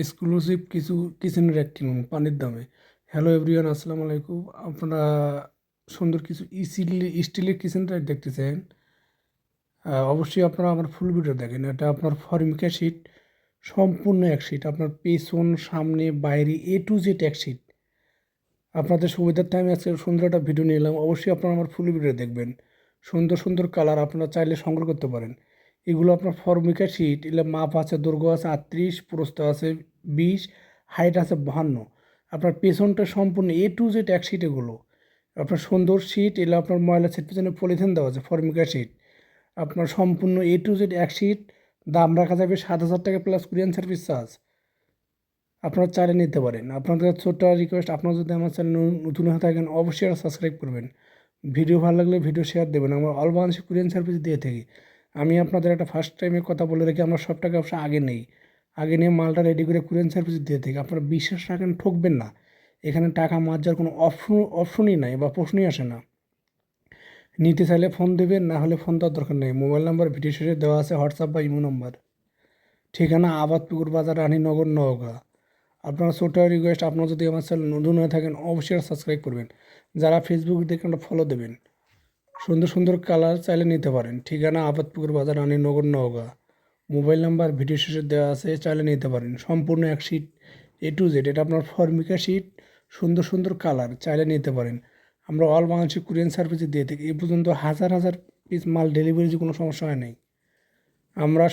Exclusive কিছু kitchen rack কিনুন পানির দামে। হ্যালো এভরিওয়ান আসসালামু আলাইকুম। আপনারা সুন্দর কিছু ইসিলি স্টিলের কিচেন র্যাক দেখতে আহ, অবশ্যই আপনারা আমার ফুল ভিডিও দেখেন। এটা আপনার ফর্মিকা শিট সম্পূর্ণ এক শিট আপনার পেছন সামনে বাইরে এ টু জেড এক শিট আপনাদের সুবিধার টাইমে আজকে সুন্দর একটা ভিডিও নিলাম অবশ্যই আপনারা আমার ফুল ভিডিও দেখবেন। সুন্দর সুন্দর কালার আপনারা চাইলে সংগ্রহ করতে পারেন। এগুলো আপনার ফর্মিকা শিট এগুলো মাপ আছে দৈর্ঘ্য আছে আটত্রিশ প্রস্থ আছে বিশ হাইট আছে বাহান্ন। আপনার পেছনটা সম্পূর্ণ এ টু জেড এক শিট এগুলো আপনার সুন্দর শিট এগুলো আপনার ময়লা সেট পেছনে পলিথিন দেওয়া আছে ফর্মিকা শিট আপনার সম্পূর্ণ এ টু জেড এক শিট দাম রাখা যাবে সাত হাজার টাকা প্লাস কুরিয়ান সার্ভিস চার্জ আপনারা চাইলে নিতে পারেন। আপনাদের ছোট্ট রিকোয়েস্ট আপনারা যদি আমার চ্যানেল নতুন হয়ে থাকেন, অবশ্যই আর সাবস্ক্রাইব করবেন। ভিডিও ভালো লাগলে ভিডিও শেয়ার দেবেন। আমরা অল বাংলাদেশে কুরিয়ান সার্ভিস দিয়ে থাকি। আমি আপনাদের একটা ফার্স্ট টাইমে কথা বলে রেখে আমরা সব টাকা ব্যবসা আগে নেই। আগে নিয়ে মালটা রেডি করে কুরিয়ান সার্ভিস দিয়ে থাকি আপনারা বিশ্বাস রাখেন, ঠকবেন না। এখানে টাকা মার যাওয়ার কোনো অপশন অপশনই নাই বা প্রশ্নই আসে না। নিতে চাইলে ফোন দেবেন, না হলে ফোন দেওয়ার দরকার নেই। মোবাইল নাম্বার ভিডিও শেষে দেওয়া আছে হোয়াটসঅ্যাপ বা ইমো নাম্বার ঠিকানা আবাদপুকুর বাজার, রানীনগর, নওগাঁ। আপনার ছোট রিকোয়েস্ট আপনারা যদি আমার চ্যানেল নতুন হয়ে থাকেন, অবশ্যই সাবস্ক্রাইব করবেন। যারা ফেসবুক দেখে একটা ফলো দেবেন। সুন্দর সুন্দর কালার চাইলে নিতে পারেন। ঠিকানা Abadpukur Bazar, Raninagar, Naogaon. Mobile number, video শেষে দেওয়া আছে, চাইলে নিতে পারেন। সম্পূর্ণ এক শিট এ টু জেড এটা আপনার ফর্মিকা শিট সুন্দর সুন্দর কালার চাইলে নিতে পারেন। আমরা অল বাংলাদেশে কুরিয়ান সার্ভিসে দিয়ে থাকি। এ পর্যন্ত হাজার হাজার পিস মাল ডেলিভারি কোনো সমস্যা হয় নাই। আমরা